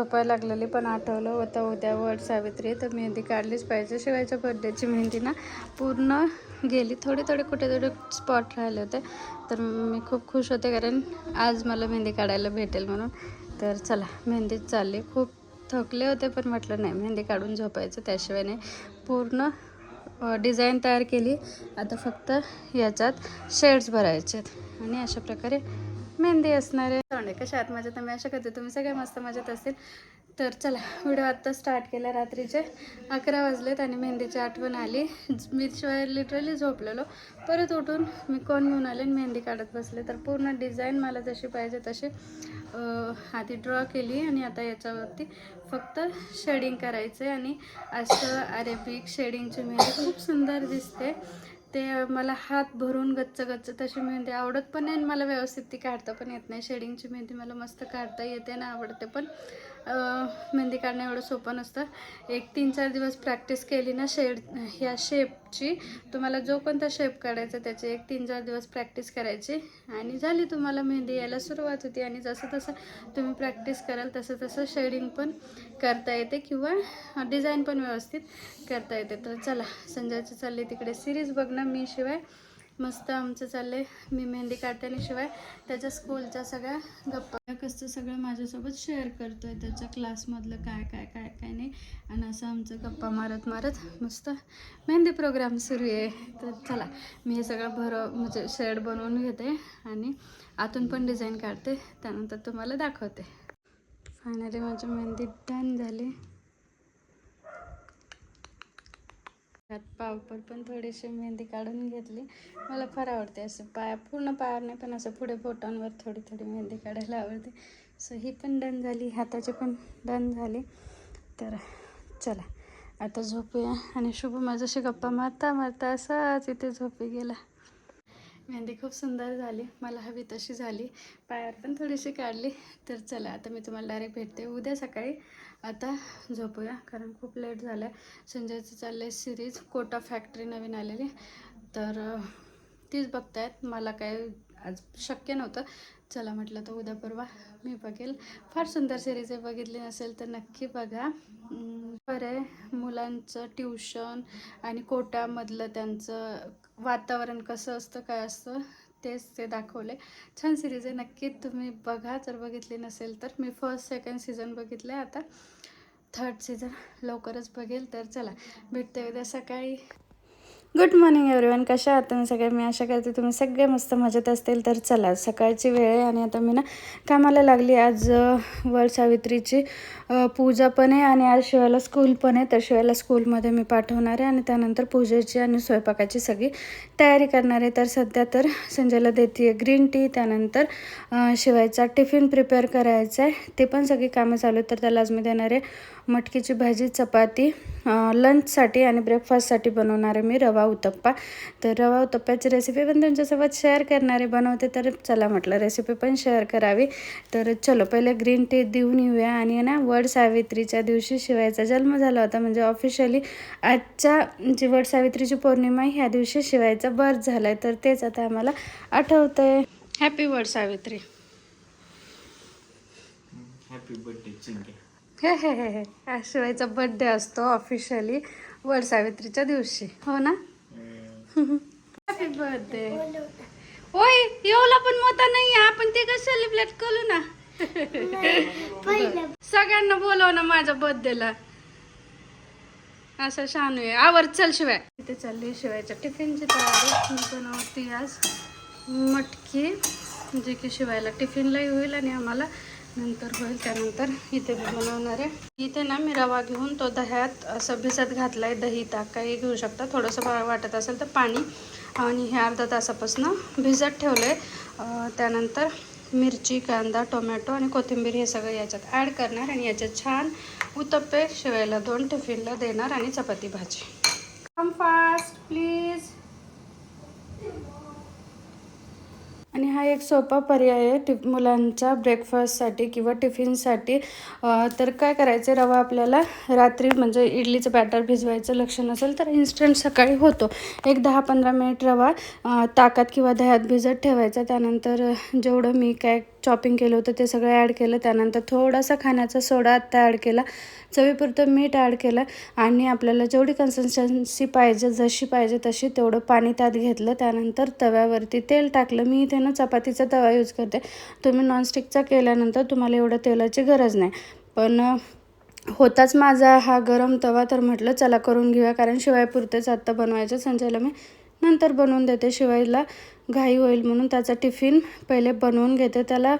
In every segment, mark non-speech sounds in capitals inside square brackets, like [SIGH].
झोपायला लागलेली पण आठवलं होतं उद्या वड सावित्री तर मेहंदी काढलीच पाहिजे. शिवायच्या बर्थडेची मेहंदी ना पूर्ण गेली. थोडे थोडे कुठे थोडे स्पॉट राहिले होते. तर मी खूप खुश होते कारण आज मला मेहंदी काढायला भेटेल म्हणून. तर चला मेहंदीच चालली. खूप थकले होते पण म्हटलं नाही मेहंदी काढून झोपायचं. त्याशिवाय नाही पूर्ण डिझाईन तयार केली. आता फक्त याच्यात शेड्स भरायचे आहेत आणि अशा प्रकारे मेहंदी असणार आहे चांगले कशा आहात? माझ्यात मी अशा करते तुम्ही सगळे मस्त मजेत असतील. तर चला व्हिडिओ आत्ता स्टार्ट केला रात्रीचे. अकरा वाजलेत आणि मेहंदीची आठवण आली. मी शिवाय लिटरली झोपलेलो. परत उठून मी कोण घेऊन आले आणि मेहंदी काढत बसले. तर पूर्ण डिझाईन मला जशी पाहिजे तशी आधी ड्रॉ केली आणि आता याच्यावरती फक्त शेडिंग करायचं आहे आणि असं अरेबिक शेडिंगची मेहंदी खूप सुंदर दिसते. ते मला हात भरून गच्च गच्च तशी मेहंदी आवडत पण नाही आणि मला व्यवस्थित ती काढता पण येत नाही. शेडिंगची मेहंदी मला मस्त काढता येते ना आवडते पण मेहंदी काढणं एवढं सोपं नसतं. एक तीन चार दिवस प्रॅक्टिस केली ना शेड ह्या शेपची तुम्हाला जो कोणता शेप काढायचा त्याची एक तीन चार दिवस प्रॅक्टिस करायची आणि झाली तुम्हाला मेहंदी यायला सुरुवात होती. आणि जसं तसं तुम्ही प्रॅक्टिस कराल तसं तसं शेडिंग पण करता येते किंवा डिझाईन पण व्यवस्थित करता येते. तर चला संजयचं चालले तिकडे सिरीज बघणं. मी शिवाय मस्त आमचं चाललंय. मी मेहंदी काढते आणि शिवाय त्याच्या स्कूलच्या सगळ्या गप्पा. कसं सगळं माझ्यासोबत शेअर करतोय. त्याच्या क्लासमधलं काय काय काय काय नाही. आणि असं आमचं गप्पा मारत मारत मस्त मेहंदी प्रोग्राम सुरू आहे. तर चला मी हे सगळं भर म्हणजे शेड बनवून घेते आणि आतून पण डिझाईन काढते. त्यानंतर तुम्हाला दाखवते. फायनली माझी मेहंदी डन झाली. त्यात पावपर पण थोडीशी मेहंदी काढून घेतली. मला फार आवडते असं पाया पूर्ण पायावर नाही पण असं पुढे बोटांवर थोडी थोडी मेहंदी काढायला आवडते. सो ही पण डन झाली हाताची पण डन झाली. तर चला आता झोपूया. आणि शुभ माझ्याशी गप्पा मारता मारता असाच इथे झोपी गेला. मेहंदी खूप सुंदर झाली मला हवी तशी झाली. पायावर पण थोडीशी काढली तर चला आता मी तुम्हाला डायरेक्ट भेटते. उद्या सकाळी आता झोपूया कारण खूप लेट झालं आहे संजयचं चाललं आहे सिरीज कोटा फॅक्टरी नवीन आलेली. तर तीच बघतायत मला काय आज शक्य नव्हतं. चला म्हटलं तर उद्या परवा मी बघेल. फार सुंदर सिरीज आहे बघितली नसेल तर नक्की बघा. बरं आहे. मुलांचं ट्युशन आणि कोटामधलं त्यांचं वातावरण कसं असतं काय असतं तेच ते दाखवले छान सिरीज आहे. नक्की तुम्ही बघा. जर बघितली नसेल तर मी फर्स्ट सेकंड सीझन बघितले आता. थर्ड सीझन लवकरच बघेल. तर चला भेटते उद्या सकाळी. गुड मॉर्निंग एव्हरीवन कशा आहात तुम्ही सगळे? मी आशा करते तुम्ही सगळे मस्त मजेत असतील. तर चला सकाळची वेळ आहे आणि आता मी ना कामाला लागली. आज वर सावित्रीची पूजा पण आहे आणि आज शिवायला स्कूल पण आहे. तर शिवायला स्कूलमध्ये मी पाठवणार आहे आणि त्यानंतर पूजेची आणि स्वयंपाकाची सगळी तयारी करणार आहे. तर सध्या तर संजयला देते आहे ग्रीन टी त्यानंतर शिवायचा टिफिन प्रिपेअर करायचा आहे. ते पण सगळी कामं चालू आहेत. तर त्याला आज मी देणार आहे मटकीची भाजी चपाती लंचसाठी आणि ब्रेकफास्टसाठी बनवणार आहे मी रवा उत्तप्पा. तर रवा उत्तप्प्याची रेसिपी पण तुमच्यासोबत शेअर करणारे बनवते तर चला म्हटलं रेसिपी पण शेअर करावी. तर चलो पहिले ग्रीन टी देऊन येऊया. आणि ना वड सावित्रीच्या दिवशी शिवायचा जन्म झाला होता. म्हणजे ऑफिशियली आजच्या जी वड सावित्रीची पौर्णिमा ह्या दिवशी शिवायचा बर्थ झाला आहे तर तेच आता आम्हाला आठवतं आहे happy Vad Savitri. Happy birthday चिंके हे हे हे हे. शिवायचा बर्थडे असतो ऑफिशियली वड सावित्रीच्या दिवशी. हो ना? हॅपी बर्थडे होय येऊला पण मोठा नाही आहे. आपण ते कसं सेलिब्रेट करू ना? सगळ्यांना बोलव ना माझ्या बर्थडेला असं शानू आहे. आवर चल शिवाय. इथे चालली शिवायच्या टिफिनची तयारी. मी बनवते आज. मटकी जे की शिवायला टिफिनलाही होईल आणि आम्हाला नंतर होईल त्यानंतर इथे मी बनवणार आहे. इथे ना मी रवा घेऊन तो दह्यात असं भिजत घातला आहे दही ताक काही घेऊ शकता. थोडंसं बा- वाटत असेल तर पाणी आणि हे अर्धा तासापासून भिजत ठेवलं आहे त्यानंतर मिरची कांदा टोमॅटो आणि कोथिंबीर हे सगळं याच्यात ॲड करणार आणि याच्यात छान उत्तप्पे शिवायला दोन टिफिनला देणार आणि चपाती भाजी. कम फास्ट प्लीज आणि हा एक सोपा पर्याय आहे टि मुलांच्या ब्रेकफास्टसाठी किंवा टिफिनसाठी तर काय करायचं रवा आपल्याला रात्री म्हणजे इडलीचं बॅटर भिजवायचं लक्ष नसेल तर इन्स्टंट सकाळी होतो. एक दहा पंधरा मिनिट रवा ताकात किंवा दह्यात भिजत ठेवायचा. त्यानंतर जेवढं मी काय चॉपिंग केलं होतं ते सगळं ॲड केलं. त्यानंतर थोडासा खाण्याचा सोडा आत्ता ॲड केला. चवीपुरतं मीठ ॲड केलं. आणि आपल्याला जेवढी कन्सिस्टन्सी पाहिजे जशी पाहिजे तशी तेवढं पाणी त्यात घेतलं. त्यानंतर तव्यावरती तेल टाकलं. मी इथे ना चपातीचा तवा यूज करते. तुम्ही नॉनस्टिकचा केल्यानंतर तुम्हाला एवढं तेलाची गरज नाही. पण होताच माझा हा गरम तवा तर म्हटलं चला करून घेऊया. कारण शिवाय पुरतेच आत्ता बनवायचं संजयला मी. नंतर बनवून देते. शिवायला घाई होईल म्हणून त्याचा टिफिन पहिले बनवून घेते. त्याला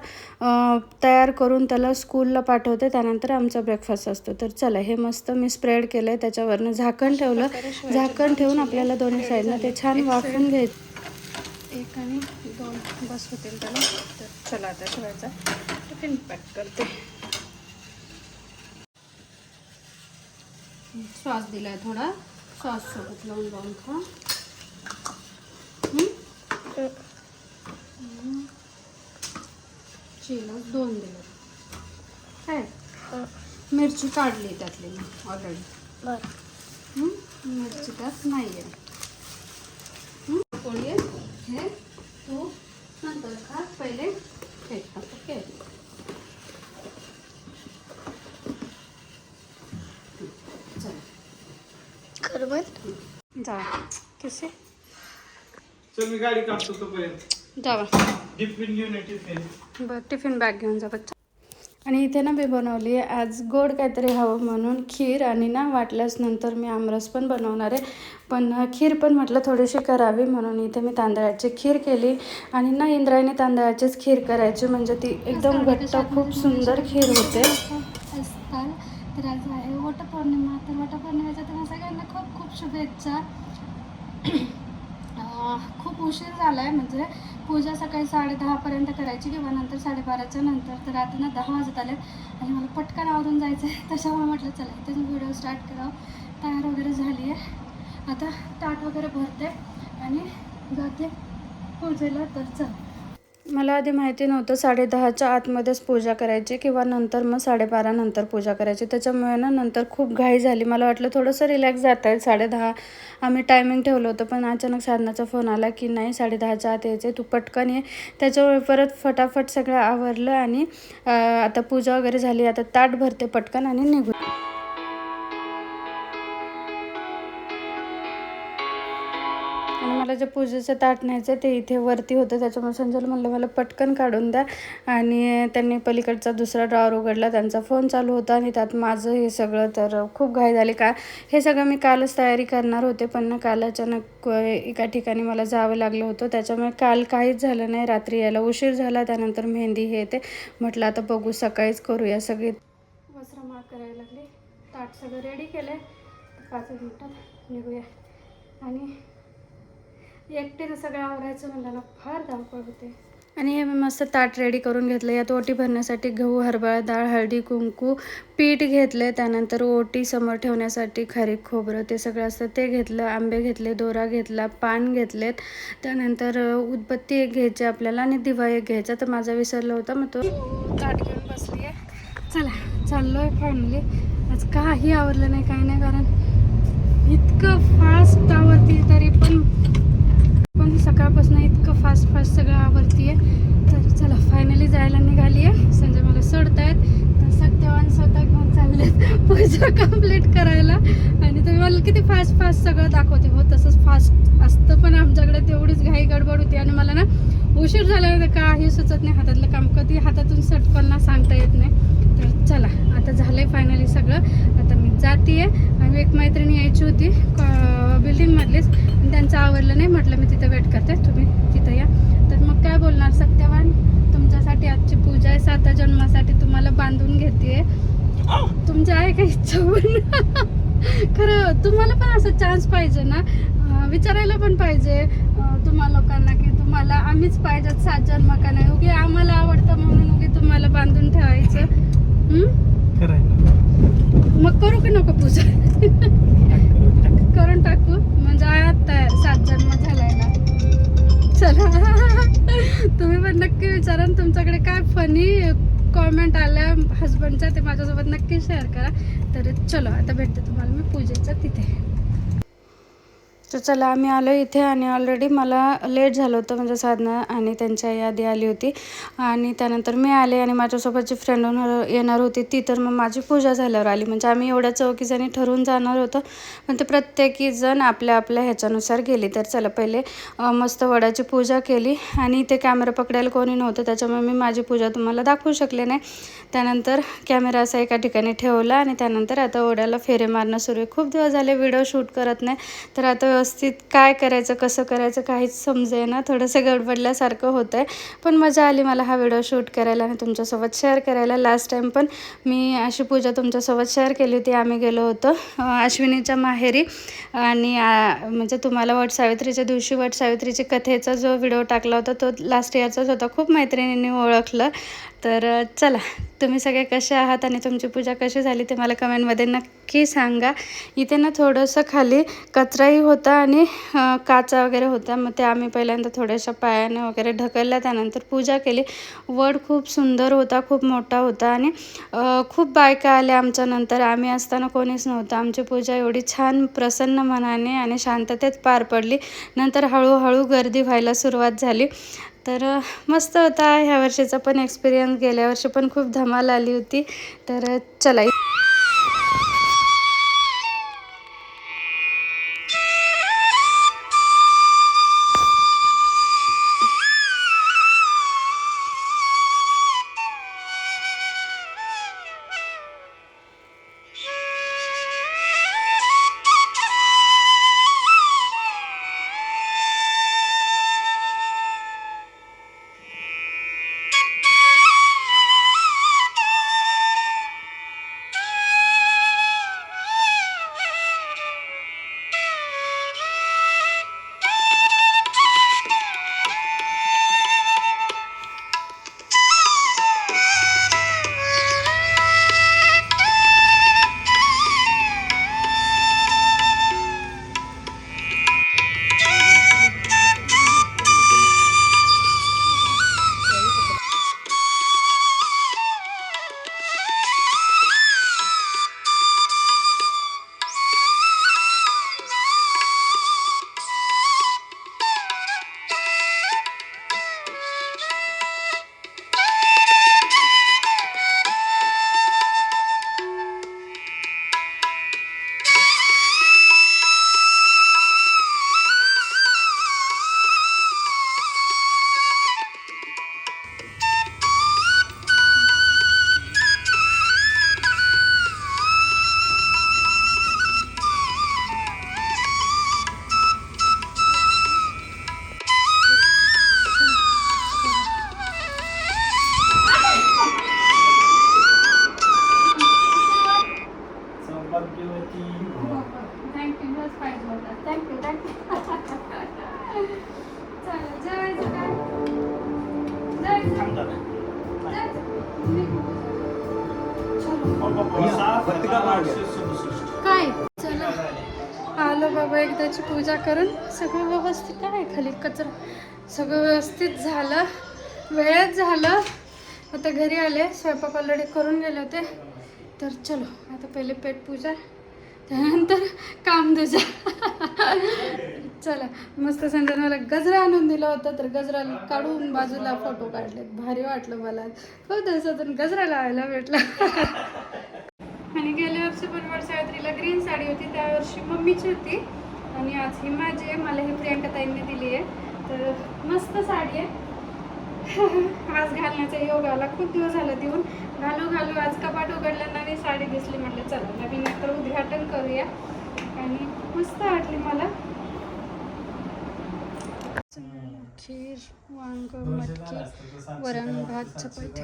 तयार करून त्याला स्कूलला पाठवते. त्यानंतर आमचा ब्रेकफास्ट असतो. तर चला हे मस्त मी स्प्रेड केलं आहे त्याच्यावरनं झाकण ठेवलं. झाकण ठेवून आपल्याला दोन्ही साईडनं ते छान वाफून घ्यायचं एक आणि दोन बस होतील त्याला तर चला आता शिवायचा टिफिन पॅक करते. सॉस दिलाय थोडा. सॉस सोबत लावून लावून खा. चिलच दोन दिले. काय? मिरची काढली त्यातली. मी ऑलरेडी मिरची त्यात नाही आहे पोळी आहे हे तू नंतर खा पहिले हे खा ओके चला जा कसे चल मी गाडी काढतो तोपर्यंत. जावा. टिफिन घेऊन ये टिफिन बरं टिफिन बॅग घेऊन जा बच्चा आणि इथे ना मी बनवली आहे आज गोड काहीतरी हवं म्हणून खीर आणि ना वाटल्यास नंतर मी आमरस पण बनवणार आहे. पण खीर पण म्हटलं थोडीशी करावी म्हणून इथे मी तांदळाची खीर केली. आणि ना इंद्रायणी तांदळाचीच खीर करायची म्हणजे ती एकदम घट्ट खूप सुंदर खीर होते. असतात. तर आज आहे वटपौर्णिमा तर वटपौर्णिमेच्या तुम्हाला सगळ्यांना खूप खूप शुभेच्छा. खूप उशीर झाला आहे म्हणजे पूजा सकाळी साडेदहापर्यंत करायची किंवा नंतर साडेबाराच्या नंतर. तर आता ना दहा वाजत आले आणि मला पटकन आवरून जायचं आहे [LAUGHS] त्याच्यामुळे म्हटलं चला इथेच व्हिडिओ स्टार्ट करावं तयार वगैरे झाली आहे. आता ताट वगैरे भरते आणि जाते पूजेला. तर चल. मला आधी माहिती नव्हतं साडेदहाच्या आतमध्येच पूजा करायची किंवा नंतर मग साडेबारा नंतर पूजा करायची. त्याच्यामुळे ना नंतर खूप घाई झाली. मला वाटलं थोडंसं रिलॅक्स जात आहे साडेदहा आम्ही टायमिंग ठेवलं होतं पण अचानक साधनाचा फोन आला की नाही साडेदहाच्या आत यायचे तू पटकन ये. त्याच्यामुळे परत फटाफट सगळं आवरलं आणि आता पूजा वगैरे झाली. आता ताट भरते पटकन आणि निघू आणि मला जे पूजेचं ताट न्यायचं ते इथे वरती होतं. त्याच्यामुळे संजयला म्हणलं मला पटकन काढून द्या. आणि त्यांनी पलीकडचा दुसरा ड्रॉवर उघडला. त्यांचा फोन चालू होता आणि त्यात माझं हे सगळं तर खूप घाई झाली. का हे सगळं मी कालच तयारी करणार होते पण ना काल अचानक एका ठिकाणी मला जावं लागलं होतं. त्याच्यामुळे काल काहीच झालं नाही. रात्री यायला उशीर झाला. त्यानंतर मेहंदी हे ते. म्हटलं आता बघू सकाळीच करूया सगळी. वस्त्रमाळ करायला लागली. ताट सगळं रेडी केलं आहे पाच मिनटात निघूया. आणि एकटीनं सगळं आवरायचं म्हणलं ना फार धावपळ होते. आणि हे मी मस्त ताट रेडी करून घेतलं यात ओटी भरण्यासाठी गहू हरभरा डाळ हळदी कुंकू पीठ घेतले त्यानंतर ओटी समोर ठेवण्यासाठी खारीक खोबरं ते सगळं असतं ते घेतलं. आंबे घेतले दोरा घेतला पान घेतलेत. त्यानंतर उदबत्ती एक घ्यायची आपल्याला आणि दिवा एक घ्यायचा. तर माझा विसरला होता मग तो ताट घेऊन बसली आहे चला चाललो आहे फॅमिली आज काही आवरलं नाही काही नाही कारण इतकं फास्ट आवरती तरी पण पण सकाळपासून इतकं फास्ट फास्ट सगळं आवरती आहे तर चला फायनली जायला निघाली आहे संजय मला सोडतायत. तर सत्यवान स्वतः घेऊन चालले [LAUGHS] पूजा कंप्लीट करायला. आणि तुम्ही मला किती फास्ट फास्ट सगळं दाखवते. हो तसंच फास्ट असतं पण आमच्याकडे तेवढीच घाई गडबड होती. आणि मला ना उशीर झाल्यानंतर काही सुचत नाही. हातातलं काम कधी हातातून सटकल सांगता येत नाही. तर चला आता झालं आहे फायनली सगळं. आता जाती आहे आम्ही एक मैत्रिणी यायची होती बिल्डिंगमधलीच त्यांचं आवडलं नाही म्हटलं मी तिथं वेट करते तुम्ही तिथं या. तर मग काय बोलणार सत्यवान? तुमच्यासाठी आजची पूजा आहे साता जन्मासाठी तुम्हाला बांधून घेते तुमची आहे का इच्छा पण? [LAUGHS] खरं तुम्हाला पण असं चान्स पाहिजे ना? विचारायला पण पाहिजे तुम्हा लोकांना की तुम्हाला आम्हीच पाहिजेत सात जन्म का नाही. उगी आम्हाला आवडतं म्हणून उगी तुम्हाला बांधून ठेवायचं. हम्म? मग करू की नको पूजा? करून टाकू. म्हणजे आयात तयार सात जन्म झालाय ना. चला. तुम्ही पण नक्की विचारा तुमच्याकडे काय फनी कॉमेंट आल्या हस्बंडच्या ते माझ्यासोबत नक्की शेअर करा. तर चलो आता भेटते तुम्हाला मी पूजेचं तिथे. तर चला आम्ही आलो इथे आणि ऑलरेडी मला लेट झालं होतं म्हणजे साधना आणि त्यांच्या यादी आली होती. आणि त्यानंतर मी आले आणि माझ्यासोबतची फ्रेंड येणार होती. ती तर मग माझी पूजा झाल्यावर आली. म्हणजे आम्ही एवढ्या चौकीजणी ठरवून जाणार होतो. पण ते प्रत्येकी जण आपल्या आपल्या ह्याच्यानुसार गेली. तर चला पहिले मस्त वडाची पूजा केली. आणि इथे कॅमेरा पकडायला कोणी नव्हतं. त्याच्यामुळे मी माझी पूजा तुम्हाला दाखवू शकले नाही. त्यानंतर कॅमेरा असा एका ठिकाणी ठेवला आणि त्यानंतर आता ओढ्याला फेरे मारणं सुरू आहे. खूप दिवस झाले व्हिडिओ शूट करत नाही. तर आता व्यवस्थित काय करायचं कसं करायचं काहीच समजे ना थोडंसं गडबडल्यासारखं होतं आहे पण मजा आली मला हा व्हिडिओ शूट करायला आणि तुमच्यासोबत शेअर करायला. लास्ट टाईम पण मी अशी पूजा तुमच्यासोबत शेअर केली होती. आम्ही गेलो होतो अश्विनीच्या माहेरी. आणि म्हणजे तुम्हाला वट सावित्रीच्या दिवशी वट सावित्रीच्या कथेचा जो व्हिडिओ टाकला होता तो लास्ट इयरचाच होता. खूप मैत्रिणींनी ओळखलं. तर चला. तुम्ही सगळे कसे आहात आणि तुमची पूजा कशी झाली ते मला कमेंटमध्ये नक्की सांगा. इथे ना थोडंसं खाली कचराही होता आणि काचा वगैरे होता. मग ते आम्ही पहिल्यांदा थोड्याशा पायाने वगैरे ढकलल्या त्यानंतर पूजा केली. वड खूप सुंदर होता खूप मोठा होता आणि खूप बायका आल्या आमच्या नंतर. आम्ही असताना कोणीच नव्हतं. आमची पूजा एवढी छान प्रसन्न मनाने आणि शांततेत पार पडली. नंतर हळूहळू गर्दी व्हायला सुरुवात झाली. तर मस्त होता. ह्या वर्षीचा पण एक्सपिरियन्स गेल्या वर्षी पण खूप धमाल आली होती. तर चला. थँक्यू थँक्यू चालेल जेवायचं काय. चलो. काय? चला. आलो बाबा एकदाची पूजा करून. सगळं व्यवस्थित काय खाली. कचरा. सगळं व्यवस्थित झालं. वेळेत झालं. आता घरी आले. स्वयंपाक ऑलरेडी करून गेले होते. तर चलो. आता पहिले पेट पूजा. त्यानंतर काम तुझा चला मस्त संजय मला गजरा आणून दिला होता तर गजरा काढून बाजूला फोटो काढले भारी वाटलं मला. हो दिवसातून गजरा लावायला भेटला. आणि गेल्या वर्षी पण सावित्रीला ग्रीन साडी होती त्या वर्षी मम्मीची होती. आणि आज ही माझी आहे. मला ही प्रियंका ताईंनी दिली आहे. तर मस्त साडी आहे. आज घालण्याचा योग आला खूप दिवस झाला देऊन. घालू घालू आज कपाट उघडलं नवीन साडी दिसली म्हटलं चला नवीन तर उद्घाटन करूया. आणि मस्त वाटली मला. खीर वांग मटकी वरण भात चपाती.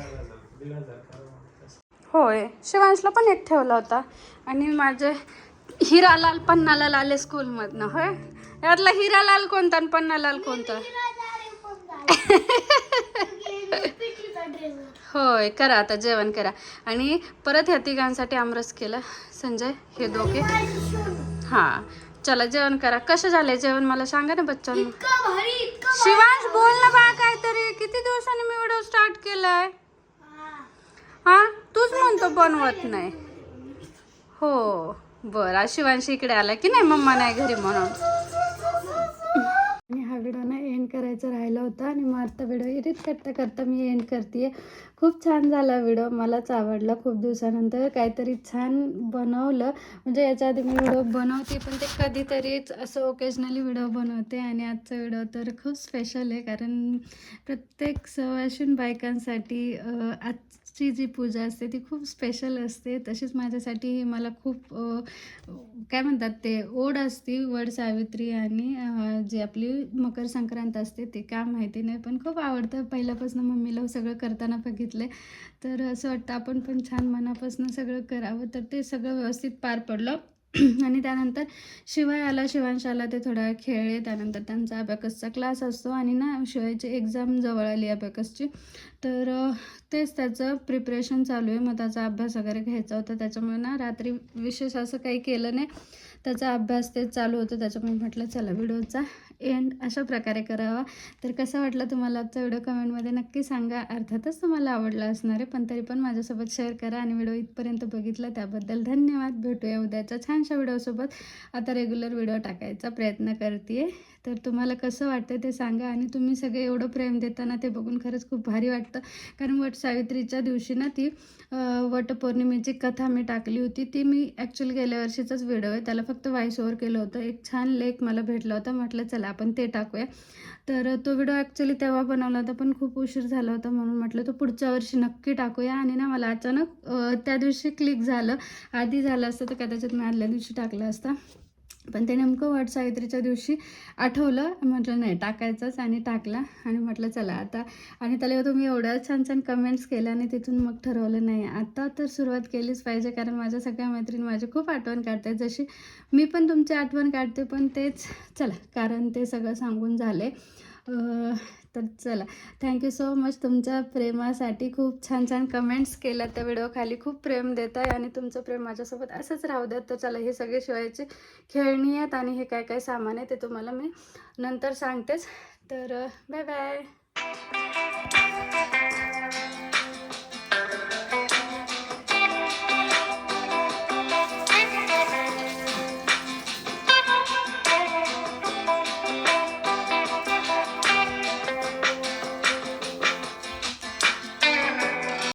होय शिवांशला पण एक ठेवला होता. आणि माझे हिरालाल पन्नालाल आले स्कूलमधनं होय? यातला हिरालाल कोणता आणि पन्नालाल कोणता? [LAUGHS] होय करा आता जेवण करा. आणि परत ह्या तिघांसाठी आमरस केलं. संजय हे दोघे. हां चला जेवण करा. कसं झालंय जेवण? मला सांगा ना बच्चांना. शिवांश बोल ना बा काहीतरी. किती केलंय? हा तूच म्हणतो बनवत नाही. हो बर. शिवांशी इकडे आला की नाही? मम्मा नाही घरी म्हणून. होता आता व्हिडिओ एडिट करता करता मी एंड करते खूप छान झाला व्हिडिओ मलाच आवडला. खूप दिवसानंतर काहीतरी छान बनवलं. म्हणजे याच्या आधी मी व्हिडिओ बनवते पण ते कधीतरीच असं ओकेजनली व्हिडिओ बनवते. आणि आजचा व्हिडिओ तर खूप स्पेशल आहे. कारण प्रत्येक सवाशून बायकांसाठी आज ची जी पूजा असते ती खूप स्पेशल असते. तशीच माझ्यासाठी मला खूप काय म्हणतात ते ओढ असती वड सावित्री आणि जी आपली मकर संक्रांत असते ते काय माहिती नाही पण खूप आवडतं. पहिल्यापासून मम्मीला सगळं करताना बघितलं. तर असं वाटतं आपण पण छान मनापासून सगळं करावं. तर ते सगळं व्यवस्थित पार पडलं. [CLEARS THROAT] आणि त्यानंतर शिवाय आला शिवांश आला ते थोडा वेळ खेळले त्यानंतर त्यांचा अबॅकसचा क्लास असतो आणि ना शिवायची एक्झाम जवळ आली अबॅकसची तर तेच त्याचं प्रिपरेशन चालू आहे. मग त्याचा अभ्यास वगैरे घ्यायचा होता त्याच्यामुळे ना रात्री विशेष असं काही केलं नाही. त्याचा अभ्यास तेच चालू होतं त्याच्यामुळे म्हटलं चला व्हिडिओचा एंड अशा प्रकारे करावा. तर कसं वाटलं तुम्हाला आजचा व्हिडिओ? कमेंटमध्ये नक्की सांगा. अर्थातच तुम्हाला आवडला असणार आहे पण तरी पण माझ्यासोबत शेअर करा आणि व्हिडिओ इथपर्यंत बघितला त्याबद्दल धन्यवाद. भेटूया उद्याच्या छानशा व्हिडिओसोबत. आता रेग्युलर व्हिडिओ टाकायचा प्रयत्न करते तर तुम्हाला कसं वाटतं ते सांगा आणि तुम्ही सगळे एवढं प्रेम देताना ते बघून खरंच खूप भारी वाटतं. कारण वट सावित्रीच्या दिवशी ना ती वटपौर्णिमेची कथा मी टाकली होती. ती मी ॲक्च्युली गेल्या वर्षीचाच व्हिडिओ आहे. त्याला फक्त व्हॉइस ओव्हर केलं होतं. एक छान लेख मला भेटला होता. म्हटलं चला आपण ते टाकूया. तर तो व्हिडिओ ॲक्च्युली तेव्हा बनवला होता पण खूप उशीर झाला होता म्हणून म्हटलं तो पुढच्या वर्षी नक्की टाकूया. आणि ना मला अचानक त्या दिवशी क्लिक झालं. आधी झालं असतं तर कदाचित मी आदल्या दिवशी टाकलं असता. पण ते नेमकं वट सावित्रीच्या दिवशी आठवलं. म्हटलं नाही टाकायचंच आणि टाकला. आणि म्हटलं चला आता आणि त्याला हो, तुम्ही एवढ्या छान छान कमेंट्स केल्या आणि तिथून मग ठरवलं नाही. आता तर सुरुवात केलीच पाहिजे कारण माझ्या सगळ्या मैत्रिणी माझी खूप आठवण काढतात. जशी मी पण तुमची आठवण काढते पण तेच चला कारण ते सगळं सांगून झाले. तर चला. थँक्यू सो मच तुमच्या प्रेमासाठी खूप छान छान कमेंट्स केल्या त्या व्हिडिओखाली खूप प्रेम देत आहे आणि तुमचं प्रेम माझ्यासोबत असंच राहू द्या तर चला हे सगळे शिवायचे खेळणी आहेत आणि हे काय काय सामान आहे ते तुम्हाला मी नंतर सांगतेच. तर बाय बाय